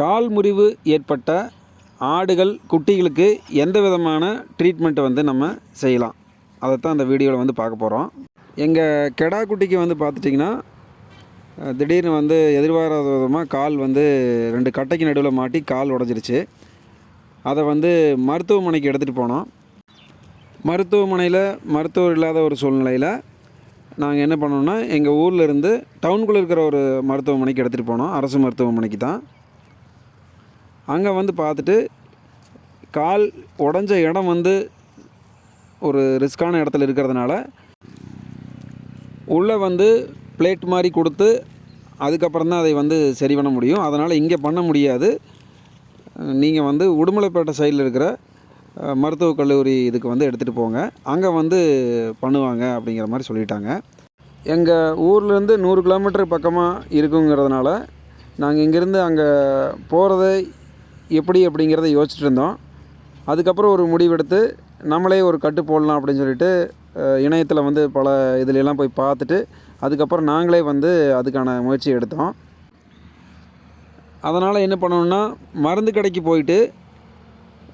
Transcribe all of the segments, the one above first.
கால் முறிவு ஏற்பட்ட ஆடுகள் குட்டிகளுக்கு எந்த விதமான ட்ரீட்மெண்ட்டை வந்து நம்ம செய்யலாம். அதைத்தான் அந்த வீடியோவில் வந்து பார்க்க போகிறோம் எங்கள் கெடா குட்டிக்கு வந்து பார்த்துட்டிங்கன்னா திடீர்னு வந்து எதிர்பாராத விதமாக கால் வந்து ரெண்டு கட்டைக்கு நடுவில் மாட்டி கால் உடஞ்சிருச்சு. அதை வந்து மருத்துவமனைக்கு எடுத்துகிட்டு போனோம். மருத்துவமனையில் மருத்துவர் இல்லாத ஒரு சூழ்நிலையில் நாங்கள் என்ன பண்ணோம்னா எங்கள் ஊரில் இருந்து டவுனுக்குள்ளே இருக்கிற ஒரு மருத்துவமனைக்கு எடுத்துகிட்டு போனோம். அரசு மருத்துவமனைக்கு தான். அங்கே வந்து பார்த்துட்டு கால் உடஞ்ச இடம் வந்து ஒரு ரிஸ்க்கான இடத்துல இருக்கிறதுனால உள்ளே வந்து பிளேட் மாதிரி கொடுத்து அதுக்கப்புறம் தான் அதை வந்து சரி பண்ண முடியும். அதனால் இங்கே பண்ண முடியாது. நீங்கள் வந்து உடுமலைப்பேட்டை சைடில் இருக்கிற மருத்துவக் கல்லூரி இதுக்கு வந்து எடுத்துகிட்டு போங்க. அங்கே வந்து பண்ணுவாங்க அப்படிங்கிற மாதிரி சொல்லிட்டாங்க. எங்கள் ஊர்லேருந்து நூறு கிலோமீட்டர் பக்கமாக இருக்குங்கிறதுனால நாங்கள் இங்கேருந்து அங்கே போகிறதே எப்படி அப்படிங்கிறத யோசிச்சுட்டு இருந்தோம். அதுக்கப்புறம் ஒரு முடிவெடுத்து நம்மளே ஒரு கட்டு போடலாம் அப்படின்னு சொல்லிட்டு இணையத்தில் வந்து பல இதுலெல்லாம் போய் பார்த்துட்டு அதுக்கப்புறம் நாங்களே வந்து அதுக்கான முயற்சி எடுத்தோம். அதனால் என்ன பண்ணணுன்னா மருந்து கடைக்கு போயிட்டு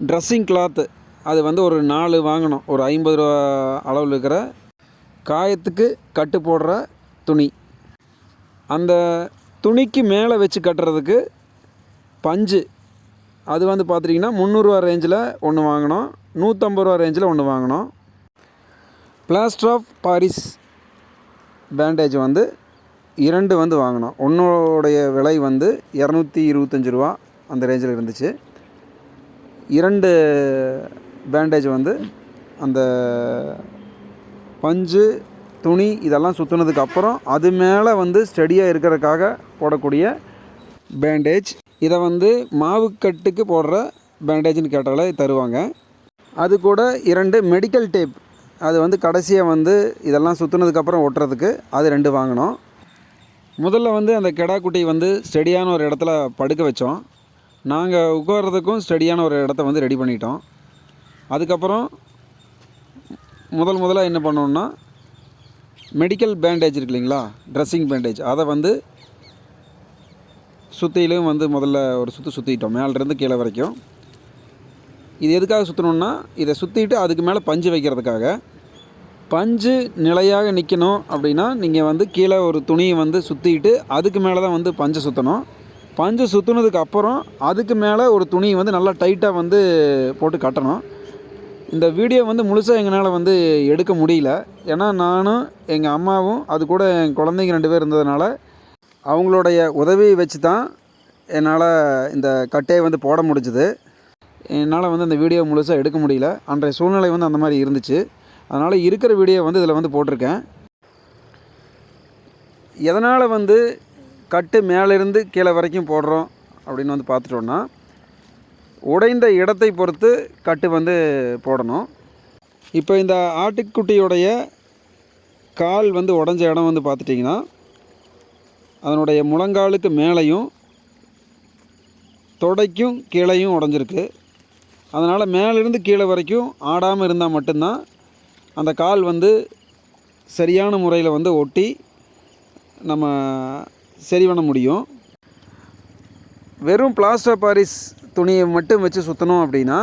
ட்ரெஸ்ஸிங் கிளாத்து அது வந்து ஒரு நாலு வாங்கினோம் ஒரு ஐம்பது ரூபா அளவில் இருக்கிற காயத்துக்கு கட்டு போடுற துணி. அந்த துணிக்கு மேலே வச்சு கட்டுறதுக்கு பஞ்சு அது வந்து பார்த்துட்டிங்கன்னா முந்நூறுரூவா ரேஞ்சில் ஒன்று வாங்கினோம். நூற்றம்பது ரூபா ரேஞ்சில் ஒன்று வாங்கினோம். பிளாஸ்டர் ஆஃப் பாரிஸ் பேண்டேஜ் வந்து இரண்டு வந்து வாங்கினோம். ஒன்றுடைய விலை வந்து இரநூத்தி இருபத்தஞ்சி ரூபா அந்த ரேஞ்சில் இருந்துச்சு. இரண்டு பேண்டேஜ் வந்து அந்த பஞ்சு துணி இதெல்லாம் சுற்றுனதுக்கு அப்புறம் அது மேலே வந்து ஸ்டடியாக இருக்கிறதுக்காக போடக்கூடிய பேண்டேஜ் இதை வந்து மாவுக்கட்டுக்கு போடுற பேண்டேஜ்னு கேட்டாலே தருவாங்க. அது கூட இரண்டு மெடிக்கல் டேப் அது வந்து கடைசியாக வந்து இதெல்லாம் சுற்றுனதுக்கப்புறம் ஒட்டுறதுக்கு அது ரெண்டு வாங்கினோம். முதல்ல வந்து அந்த கெடா குட்டியை வந்து ஸ்டெடியான ஒரு இடத்துல படுக்க வச்சோம். நாங்கள் உட்கார்றதுக்கும் ஸ்டெடியான ஒரு இடத்த வந்து ரெடி பண்ணிட்டோம். அதுக்கப்புறம் முதல் முதல்ல என்ன பண்ணோம்னா மெடிக்கல் பேண்டேஜ் இருக்கு இல்லைங்களா? ட்ரெஸ்ஸிங் பேண்டேஜ் அதை வந்து சுற்றிலும் வந்து முதல்ல ஒரு சுற்று சுற்றிட்டோம் மேலேருந்து கீழே வரைக்கும். இது எதுக்காக சுற்றணுன்னா இதை சுற்றிட்டு அதுக்கு மேலே பஞ்சு வைக்கிறதுக்காக. பஞ்சு நிலையாக நிற்கணும் அப்படின்னா நீங்கள் வந்து கீழே ஒரு துணியை வந்து சுற்றிட்டு அதுக்கு மேலே தான் வந்து பஞ்சை சுற்றணும் பஞ்சு சுற்றுனதுக்கு அப்புறம் அதுக்கு மேலே ஒரு துணியை வந்து நல்லா டைட்டாக வந்து போட்டு கட்டணும். இந்த வீடியோ வந்து முழுசாக எங்களால் வந்து எடுக்க முடியல. ஏன்னா நானும் எங்கள் அம்மாவும் அது கூட என் குழந்தைங்க ரெண்டு பேர் இருந்ததுனால அவங்களுடைய உதவியை வச்சு தான் என்னால் இந்த கட்டையை வந்து போட முடிஞ்சுது. என்னால் வந்து அந்த வீடியோ முழுசாக எடுக்க முடியல. அன்றைய சூழ்நிலை வந்து அந்த மாதிரி இருந்துச்சு. அதனால் இருக்கிற வீடியோ வந்து இதில் வந்து போட்டிருக்கேன். எதனால் வந்து கட்டு மேலேருந்து கீழே வரைக்கும் போடுறோம் அப்படின்னு வந்து பார்த்துட்டோன்னா உடைந்த இடத்தை பொறுத்து கட்டு வந்து போடணும். இப்போ இந்த ஆட்டுக்குட்டியுடைய கால் வந்து உடஞ்ச இடம் வந்து பார்த்துட்டிங்கன்னா அதனுடைய முழங்காலுக்கு மேலேயும் தொடைக்கும் கீழேயும் உடஞ்சிருக்கு. அதனால் மேலேருந்து கீழே வரைக்கும் ஆடாமல் இருந்தால் மட்டும்தான் அந்த கால் வந்து சரியான முறையில் வந்து ஒட்டி நம்ம சரி பண்ண முடியும். வெறும் பிளாஸ்டர் பாரிஸ் துணியை மட்டும் வச்சு சுற்றணும் அப்படின்னா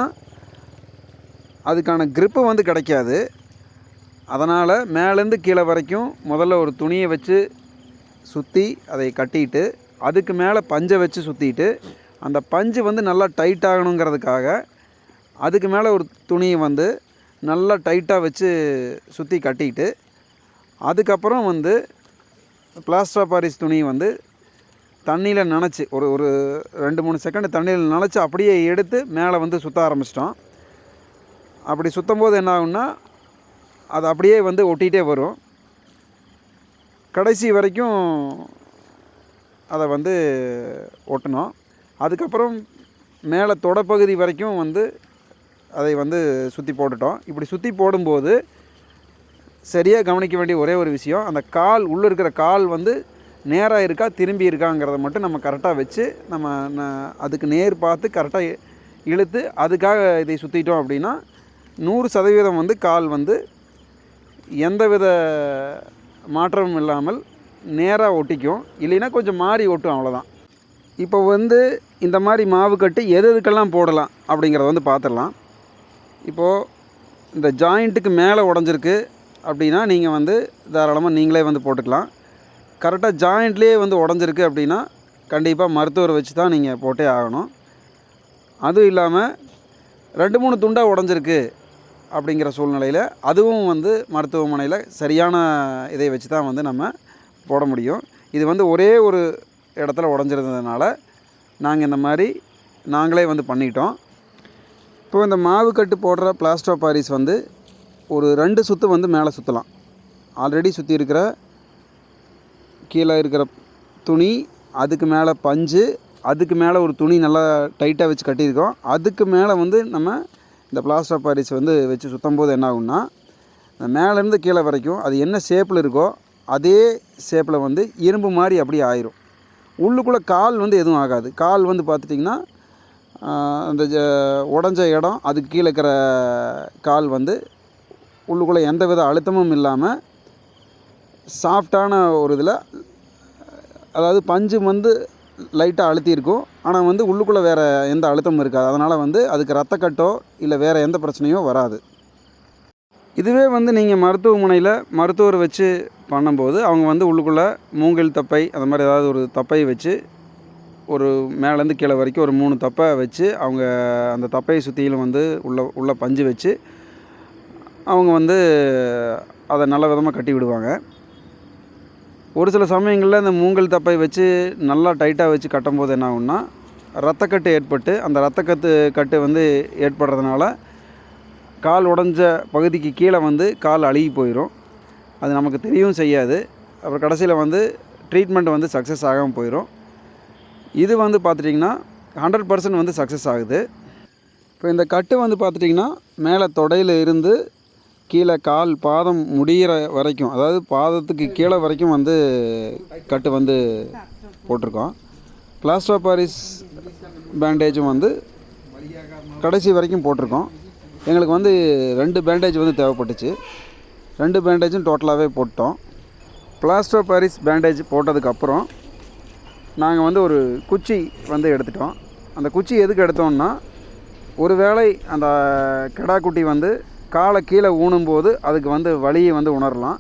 அதுக்கான கிரிப்பு வந்து கிடைக்காது. அதனால் மேலேருந்து கீழே வரைக்கும் முதல்ல ஒரு துணியை வச்சு சுற்றி அதை கட்டிட்டு அதுக்கு மேலே பஞ்சை வச்சு சுற்றிட்டு அந்த பஞ்சு வந்து நல்லா டைட் ஆகணுங்கிறதுக்காக அதுக்கு மேலே ஒரு துணியை வந்து நல்லா டைட்டாக வச்சு சுற்றி கட்டிட்டு அதுக்கப்புறம் வந்து பிளாஸ்டர் பாரிஸ் துணியை வந்து தண்ணியில் நனைச்சி ஒரு ஒரு ரெண்டு மூணு செகண்ட் தண்ணியில் நனைச்சி அப்படியே எடுத்து மேலே வந்து சுற்ற ஆரம்பிச்சிட்டோம். அப்படி சுற்றும் போது என்ன ஆகுன்னா அது அப்படியே வந்து ஒட்டிகிட்டே வரும். கடைசி வரைக்கும் அதை வந்து ஒட்டணும். அதுக்கப்புறம் மேலே தொடப்பகுதி வரைக்கும் வந்து அதை வந்து சுற்றி போட்டுட்டோம். இப்படி சுற்றி போடும்போது சரியாக கவனிக்க வேண்டிய ஒரே ஒரு விஷயம் அந்த கால் உள்ளே இருக்கிற கால் வந்து நேராக இருக்கா திரும்பி இருக்காங்கிறத மட்டும் நம்ம கரெக்டாக வச்சு நம்ம அதுக்கு நேர் பார்த்து கரெக்டாக இழுத்து அதுக்காக இதை சுற்றிட்டோம் அப்படின்னா நூறு சதவீதம் வந்து கால் வந்து எந்தவித மாற்றமும் இல்லாமல் நேராக ஒட்டிக்கும். இல்லைன்னா கொஞ்சம் மாறி ஒட்டும் அவ்வளோதான் இப்போ வந்து இந்த மாதிரி மாவு கட்டு எது எதுக்கெல்லாம் போடலாம் அப்படிங்கிறத வந்து பார்த்துடலாம் இப்போது இந்த ஜாயிண்ட்டுக்கு மேலே உடஞ்சிருக்கு அப்படின்னா நீங்கள் வந்து தாராளமாக நீங்களே வந்து போட்டுக்கலாம். கரெக்டாக ஜாயிண்ட்லேயே வந்து உடஞ்சிருக்கு அப்படின்னா கண்டிப்பாக மருத்துவரை வச்சு தான் நீங்கள் போட்டே ஆகணும். அதுவும் இல்லாமல் ரெண்டு மூணு துண்டாக உடஞ்சிருக்கு அப்படிங்கிற சூழ்நிலையில் அதுவும் வந்து மருத்துவமனையில் சரியான இதை வச்சு தான் வந்து நம்ம போட முடியும். இது வந்து ஒரே ஒரு இடத்துல உடஞ்சிருந்ததுனால நாங்கள் இந்த மாதிரி நாங்களே வந்து பண்ணிட்டோம். இப்போ இந்த மாவு கட்டு போடுற பிளாஸ்டோ பாரிஸ் வந்து ஒரு ரெண்டு சுற்று வந்து மேலே சுற்றலாம் ஆல்ரெடி சுற்றி இருக்கிற கீழே இருக்கிற துணி அதுக்கு மேலே பஞ்சு அதுக்கு மேலே ஒரு துணி நல்லா டைட்டாக வச்சு கட்டியிருக்கோம். அதுக்கு மேலே வந்து நம்ம இந்த பிளாஸ்டர் பாரிஸ் வந்து வச்சு சுத்தம் போது என்ன ஆகும்னா மேலேருந்து கீழே வரைக்கும் அது என்ன ஷேப்பில் இருக்கோ அதே ஷேப்பில் வந்து இரும்பு மாதிரி அப்படியே ஆயிரும். உள்ளுக்குள்ளே கால் வந்து எதுவும் ஆகாது. கால் வந்து பார்த்துட்டிங்கன்னா அந்த ஜ- உடஞ்ச இடம் அதுக்கு கீழே இருக்கிற கால் வந்து உள்ளுக்குள்ளே எந்த வித அழுத்தமும் இல்லாமல் சாஃப்டான ஒரு இதில் அதாவது பஞ்சு வந்து லைட்டாக அழுத்தியிருக்கும். ஆனால் வந்து உள்ளுக்குள்ளே வேறு எந்த அழுத்தமும் இருக்காது. அதனால் வந்து அதுக்கு ரத்தக்கட்டோ இல்லை வேறு எந்த பிரச்சனையோ வராது. இதுவே வந்து நீங்கள் மருத்துவமனையில் மருத்துவர் வச்சு பண்ணும்போது அவங்க வந்து உள்ளுக்குள்ளே மூங்கில் தப்பை அந்த மாதிரி ஏதாவது ஒரு தப்பை வச்சு ஒரு மேலேருந்து கீழே வரைக்கும் ஒரு மூணு தப்பை வச்சு அவங்க அந்த தப்பையை சுற்றிலும் வந்து உள்ள உள்ள பஞ்சு வச்சு அவங்க வந்து அதை நல்ல விதமாக கட்டி விடுவாங்க. ஒரு சில சமயங்களில் இந்த மூங்கல் தப்பை வச்சு நல்லா டைட்டாக வச்சு கட்டும்போது என்ன ஆகும்னா ரத்தக்கட்டு ஏற்பட்டு அந்த ரத்தக்கத்து கட்டு வந்து ஏற்படுறதுனால கால் உடஞ்ச பகுதிக்கு கீழே வந்து கால் அழுகி போயிடும் அது நமக்கு தெரியவும் செய்யாது. அப்புறம் கடைசியில் வந்து ட்ரீட்மெண்ட் வந்து சக்ஸஸ் ஆகாமல் போயிடும் இது வந்து பார்த்துட்டிங்கன்னா ஹண்ட்ரட் பர்சன்ட் வந்து சக்ஸஸ் ஆகுது. இப்போ இந்த கட்டு வந்து பார்த்துட்டிங்கன்னா மேலே தொடையில் இருந்து கீழே கால் பாதம் முடிகிற வரைக்கும் அதாவது பாதத்துக்கு கீழே வரைக்கும் வந்து கட்டு வந்து போட்டிருக்கோம். பிளாஸ்டோ பாரிஸ் பேண்டேஜும் வந்து கடைசி வரைக்கும் போட்டிருக்கோம். எங்களுக்கு வந்து ரெண்டு பேண்டேஜ் வந்து தேவைப்பட்டுச்சு. ரெண்டு பேண்டேஜும் டோட்டலாகவே போட்டோம். பிளாஸ்டோ பாரிஸ் பேண்டேஜ் போட்டதுக்கப்புறம் நாங்கள் வந்து ஒரு குச்சி வந்து எடுத்துட்டோம். அந்த குச்சி எதுக்கு எடுத்தோம்னா ஒருவேளை அந்த கிடாக்குட்டி வந்து காலை கீழே ஊனும்போது அதுக்கு வந்து வலியை வந்து உணரலாம்.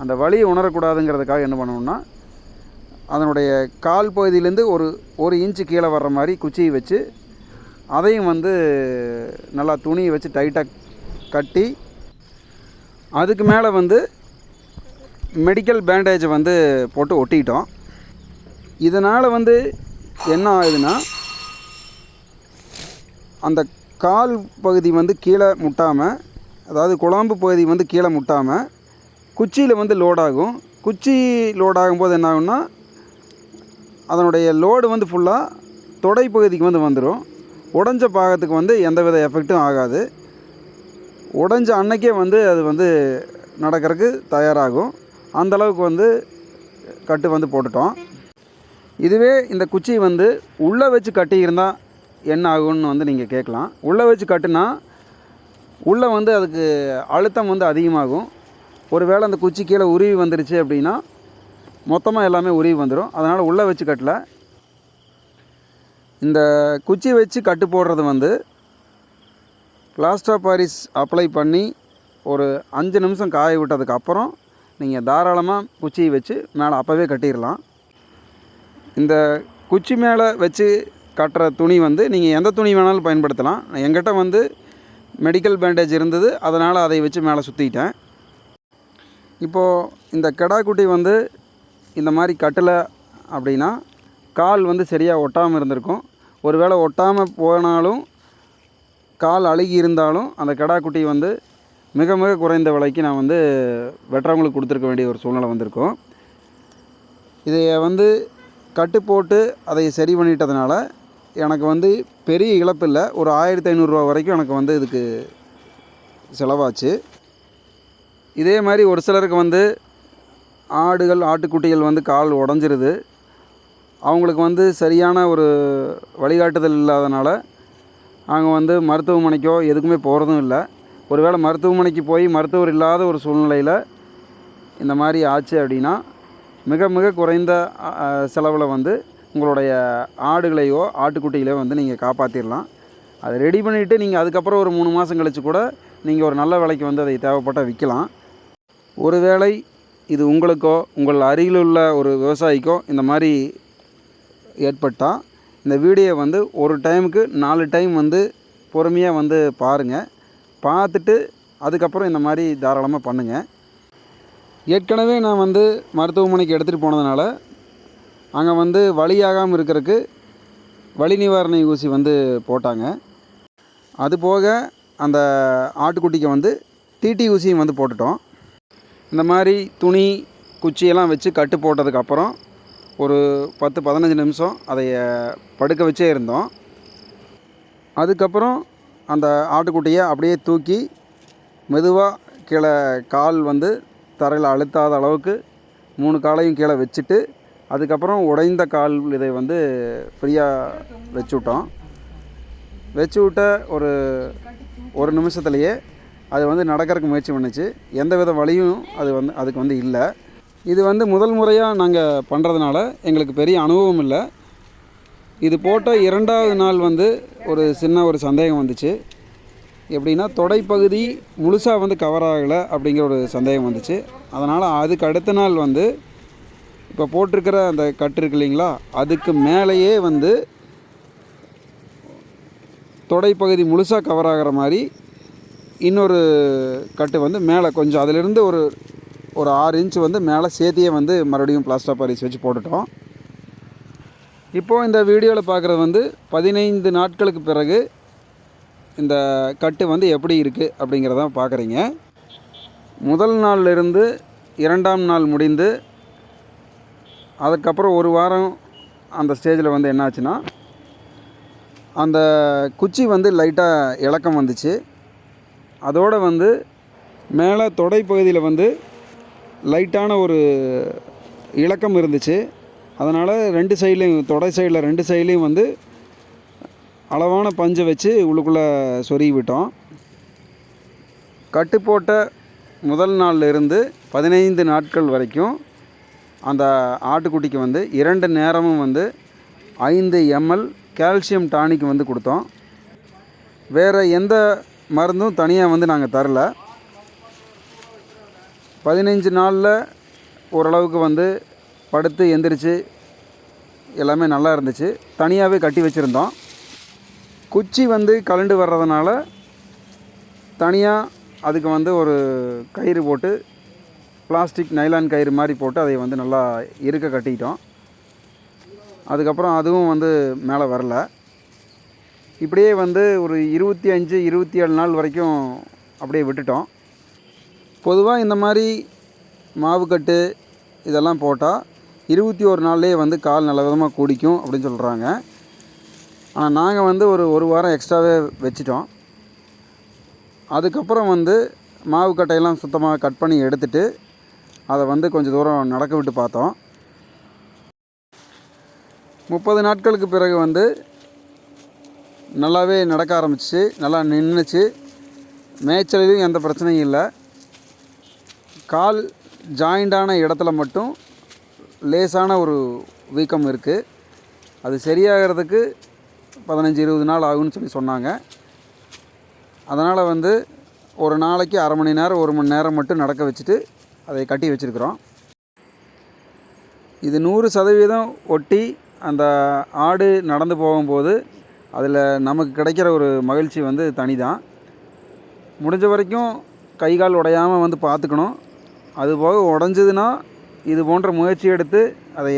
அந்த வலியை உணரக்கூடாதுங்கிறதுக்காக என்ன பண்ணணும்னா அதனுடைய கால் பகுதியிலேருந்து ஒரு ஒரு இன்ச்சு கீழே வர்ற மாதிரி குச்சியை வச்சு அதையும் வந்து நல்லா துணியை வச்சு டைட்டாக கட்டி அதுக்கு மேலே வந்து மெடிக்கல் பேண்டேஜை வந்து போட்டு ஒட்டிக்கிட்டோம் இதனால் வந்து என்ன ஆகுதுன்னா அந்த கால் பகுதி வந்து கீழே முட்டாமல் அதாவது குழம்பு பகுதி வந்து கீழே முட்டாமல் குச்சியில் வந்து லோடாகும் குச்சி லோடாகும் போது என்ன ஆகும்னா அதனுடைய லோடு வந்து ஃபுல்லாக தொடை பகுதிக்கு வந்து வந்துடும் உடஞ்ச பாகத்துக்கு வந்து எந்தவித எஃபெக்ட்டும் ஆகாது. உடஞ்ச அன்னைக்கே வந்து அது வந்து நடக்கிறதுக்கு தயாராகும். அந்தளவுக்கு வந்து கட்டு வந்து போட்டுட்டோம். இதுவே இந்த குச்சி வந்து உள்ளே வச்சு கட்டியிருந்தால் என்ன ஆகும்னு வந்து நீங்கள் கேட்கலாம். உள்ளே வச்சு கட்டுனா உள்ளே வந்து அதுக்கு அழுத்தம் வந்து அதிகமாகும். ஒரு வேளை அந்த குச்சி கீழே உருவி வந்துருச்சு அப்படின்னா மொத்தமாக எல்லாமே உருவி வந்துடும் அதனால் உள்ளே வச்சு கட்டல. இந்த குச்சி வச்சு கட்டு போடுறது வந்து பிளாஸ்டா பாரிஸ் அப்ளை பண்ணி ஒரு அஞ்சு நிமிஷம் காய விட்டதுக்கப்புறம் நீங்கள் தாராளமாக குச்சியை வச்சு மேலே அப்போவே கட்டிடலாம் இந்த குச்சி மேலே வச்சு கட்டுற துணி வந்து நீங்கள் எந்த துணி வேணாலும் பயன்படுத்தலாம். எங்கிட்ட வந்து மெடிக்கல் பேண்டேஜ் இருந்தது. அதனால் அதை வச்சு மேலே சுற்றிக்கிட்டேன் இப்போது இந்த கெடாக்குட்டி வந்து இந்த மாதிரி கட்டலை அப்படின்னா கால் வந்து சரியாக ஒட்டாமல் இருந்திருக்கும். ஒருவேளை ஒட்டாமல் போனாலும் கால் அழுகி இருந்தாலும் அந்த கெடாக்குட்டி வந்து மிக மிக குறைந்த விலைக்கு நான் வந்து வெட்டுறவங்களுக்கு கொடுத்துருக்க வேண்டிய ஒரு சூழ்நிலை வந்திருக்கும் இதை வந்து கட்டு போட்டு அதை சரி பண்ணிட்டதுனால எனக்கு வந்து பெரிய இழப்பு இல்லை ஒரு ஆயிரத்தி ஐநூறுரூவா வரைக்கும் எனக்கு வந்து இதுக்கு செலவாச்சு. இதே மாதிரி ஒரு சிலருக்கு வந்து ஆடுகள் ஆட்டுக்குட்டிகள் வந்து கால் உடஞ்சிருது. அவங்களுக்கு வந்து சரியான ஒரு வழிகாட்டுதல் இல்லாதனால நாங்கள் வந்து மருத்துவமனைக்கோ எதுக்குமே போகிறதும் இல்லை. ஒருவேளை மருத்துவமனைக்கு போய் மருத்துவர் இல்லாத ஒரு சூழ்நிலையில் இந்த மாதிரி ஆச்சு அப்படின்னா மிக மிக குறைந்த செலவில் வந்து உங்களுடைய ஆடுகளையோ ஆட்டுக்குட்டிகளையோ வந்து நீங்கள் காப்பாற்றிடலாம் அதை ரெடி பண்ணிவிட்டு நீங்கள் அதுக்கப்புறம் ஒரு மூணு மாதம் கழித்து கூட நீங்கள் ஒரு நல்ல விலைக்கு வந்து அதை தேவைப்பட்டால் விற்கலாம் ஒருவேளை இது உங்களுக்கோ உங்கள் அருகில் உள்ள ஒரு விவசாயிக்கோ இந்த மாதிரி ஏற்பட்டால் இந்த வீடியோ வந்து ஒரு டைமுக்கு நாலு டைம் வந்து பொறுமையாக வந்து பாருங்கள் பார்த்துட்டு அதுக்கப்புறம் இந்த மாதிரி தாராளமாக பண்ணுங்கள் ஏற்கனவே நான் வந்து மருத்துவமனைக்கு எடுத்துகிட்டு போனதுனால அங்கே வந்து வழியாகாமல் இருக்கிறதுக்கு வலி நிவாரண ஊசி வந்து போட்டாங்க. அது போக அந்த ஆட்டுக்குட்டிக்கு வந்து டிடி ஊசியும் வந்து போட்டுட்டோம். இந்த மாதிரி துணி குச்சியெல்லாம் வச்சு கட்டு போட்டதுக்கப்புறம் ஒரு பத்து பதினஞ்சு நிமிஷம் அதை படுக்க வச்சே இருந்தோம். அதுக்கப்புறம் அந்த ஆட்டுக்குட்டியை அப்படியே தூக்கி மெதுவாக கீழே கால் வந்து தரையில் அழுத்தாத அளவுக்கு மூணு காலையும் கீழே வச்சுட்டு அதுக்கப்புறம் உடைந்த கால் இதை வந்து ஃப்ரீயாக வச்சு விட்டோம். வச்சு விட்ட ஒரு ஒரு நிமிஷத்துலையே அது வந்து நடக்கிறதுக்கு முயற்சி பண்ணுச்சு. எந்த வித வழியும் அது வந்து அதுக்கு வந்து இல்லை. இது வந்து முதல் முறையாக நாங்கள் பண்ணுறதுனால எங்களுக்கு பெரிய அனுபவம் இல்லை. இது போட்ட இரண்டாவது நாள் வந்து ஒரு சின்ன ஒரு சந்தேகம் வந்துச்சு. எப்படின்னா தொடைப்பகுதி முழுசாக வந்து கவர் ஆகலை அப்படிங்கிற ஒரு சந்தேகம் வந்துச்சு. அதனால் அதுக்கு அடுத்த நாள் வந்து இப்போ போட்டிருக்கிற அந்த கட்டு இருக்கு இல்லைங்களா? அதுக்கு மேலேயே வந்து தொடைப்பகுதி முழுசாக கவர் ஆகிற மாதிரி இன்னொரு கட்டு வந்து மேலே கொஞ்சம் அதிலிருந்து ஒரு ஒரு ஆறு இன்ச் வந்து மேலே சேர்த்தியே வந்து மறுபடியும் பிளாஸ்டர் பாரிஸ் வச்சு போட்டுட்டோம். இப்போது இந்த வீடியோவில் பார்க்குறது வந்து பதினைந்து நாட்களுக்கு பிறகு இந்த கட்டு வந்து எப்படி இருக்குது அப்படிங்கிறத பார்க்குறீங்க முதல் நாள்ல இருந்து இரண்டாம் நாள் முடிந்து அதுக்கப்புறம் ஒரு வாரம் அந்த ஸ்டேஜில் வந்து என்னாச்சுன்னா அந்த குச்சி வந்து லைட்டாக இலக்கம் வந்துச்சு. அதோடு வந்து மேலே தொடை பகுதியில் வந்து லைட்டான ஒரு இலக்கம் இருந்துச்சு. அதனால் ரெண்டு சைட்லேயும் தொடை சைடில் ரெண்டு சைட்லேயும் வந்து அளவான பஞ்சை வச்சு உள்ளுக்குள்ளே சொருகி விட்டோம். கட்டு போட்ட முதல் நாள்ல இருந்து பதினைந்து நாட்கள் வரைக்கும் அந்த ஆட்டுக்குட்டிக்கு வந்து இரண்டு நேரமும் வந்து ஐந்து எம்எல் கால்சியம் டானிக் வந்து கொடுத்தோம். வேறு எந்த மருந்தும் தனியாக வந்து நாங்கள் தரல. பதினைஞ்சு நாளில் ஓரளவுக்கு வந்து படுத்து எந்திரிச்சு எல்லாமே நல்லா இருந்துச்சு. தனியாகவே கட்டி வச்சுருந்தோம். குச்சி வந்து கலண்டு வர்றதுனால தனியாக அதுக்கு வந்து ஒரு கயிறு போட்டு பிளாஸ்டிக் நைலான் கயிறு மாதிரி போட்டு அதை வந்து நல்லா இருக்க கட்டிக்கிட்டோம் அதுக்கப்புறம் அதுவும் வந்து மேலே வரல. இப்படியே வந்து ஒரு இருபத்தி அஞ்சு இருபத்தி ஏழு நாள் வரைக்கும் அப்படியே விட்டுட்டோம். பொதுவாக இந்த மாதிரி மாவுக்கட்டு இதெல்லாம் போட்டால் இருபத்தி ஒரு நாள்லேயே வந்து கால் நல்ல விதமாக குடிக்கும் அப்படின்னு சொல்கிறாங்க ஆனால் நாங்கள் வந்து ஒரு ஒரு வாரம் எக்ஸ்ட்ராவே வச்சிட்டோம். அதுக்கப்புறம் வந்து மாவு கட்டையெல்லாம் சுத்தமாக கட் பண்ணி எடுத்துகிட்டு அதை வந்து கொஞ்சம் தூரம் நடக்க விட்டு பார்த்தோம். முப்பது நாட்களுக்கு பிறகு வந்து நல்லாவே நடக்க ஆரம்பிச்சு நல்லா நின்றுச்சு மேய்ச்சலையும் எந்த பிரச்சனையும் இல்லை. கால் ஜாயிண்டான இடத்துல மட்டும் லேசான ஒரு வீக்கம் இருக்குது அது சரியாகிறதுக்கு பதினஞ்சு இருபது நாள் ஆகும்னு சொல்லி சொன்னாங்க. அதனால் வந்து ஒரு நாளைக்கு அரை மணி நேரம் ஒரு மணி நேரம் மட்டும் நடக்க வச்சுட்டு அதை கட்டி வச்சுருக்குறோம். இது நூறு சதவீதம் ஒட்டி அந்த ஆடு நடந்து போகும்போது அதில் நமக்கு கிடைக்கிற ஒரு மகிழ்ச்சி வந்து தனி தான் முடிஞ்ச வரைக்கும் கை கால் உடையாமல் வந்து பார்த்துக்கணும். அதுபோக உடஞ்சதுன்னா இது போன்ற முயற்சி எடுத்து அதை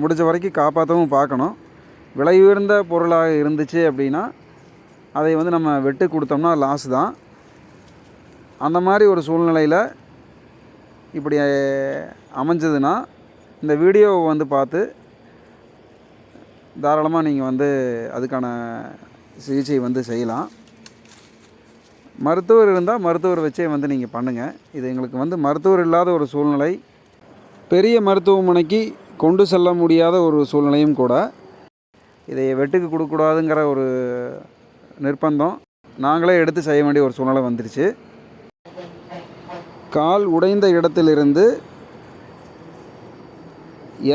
முடிஞ்ச வரைக்கும் காப்பாற்றவும் பார்க்கணும். விலை உயர்ந்த பொருளாக இருந்துச்சு அப்படின்னா அதை வந்து நம்ம வெட்டு கொடுத்தோம்னா லாஸ் தான். அந்த மாதிரி ஒரு சூழ்நிலையில் இப்படி அமைஞ்சதுன்னா இந்த வீடியோவை வந்து பார்த்து தாராளமாக நீங்கள் வந்து அதுக்கான சிகிச்சை வந்து செய்யலாம். மருத்துவர் இருந்தால் மருத்துவர் வச்சே வந்து நீங்கள் பண்ணுங்கள் இது எங்களுக்கு வந்து மருத்துவர் இல்லாத ஒரு சூழ்நிலை. பெரிய மருத்துவமனைக்கு கொண்டு செல்ல முடியாத ஒரு சூழ்நிலையும் கூட. இதை வெட்டுக்கு கொடுக்கக்கூடாதுங்கிற ஒரு நிர்பந்தம். நாங்களே எடுத்து செய்ய வேண்டிய ஒரு சூழ்நிலை வந்துருச்சு. கால் உடைந்த இடத்திலிருந்து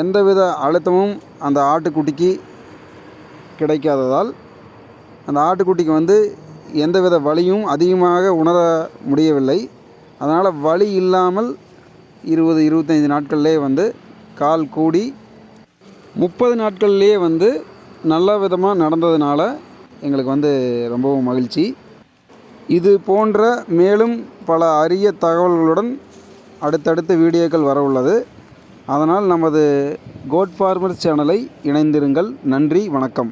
எந்தவித அழுத்தமும் அந்த ஆட்டுக்குட்டிக்கு கிடைக்காததால் அந்த ஆட்டுக்குட்டிக்கு வந்து எந்தவித வலியும் அதிகமாக உணர முடியவில்லை. அதனால் வலி இல்லாமல் இருபது இருபத்தைந்து நாட்கள்லேயே வந்து கால் கூடி முப்பது நாட்கள்லேயே வந்து நல்ல விதமாக நடந்ததுனால எங்களுக்கு வந்து ரொம்பவும் மகிழ்ச்சி. இது போன்ற மேலும் பல அரிய தகவல்களுடன் அடுத்தடுத்த வீடியோக்கள் வர உள்ளது. அதனால் நமது கோட் ஃபார்மர்ஸ் சேனலை இணைந்திருங்கள். நன்றி வணக்கம்.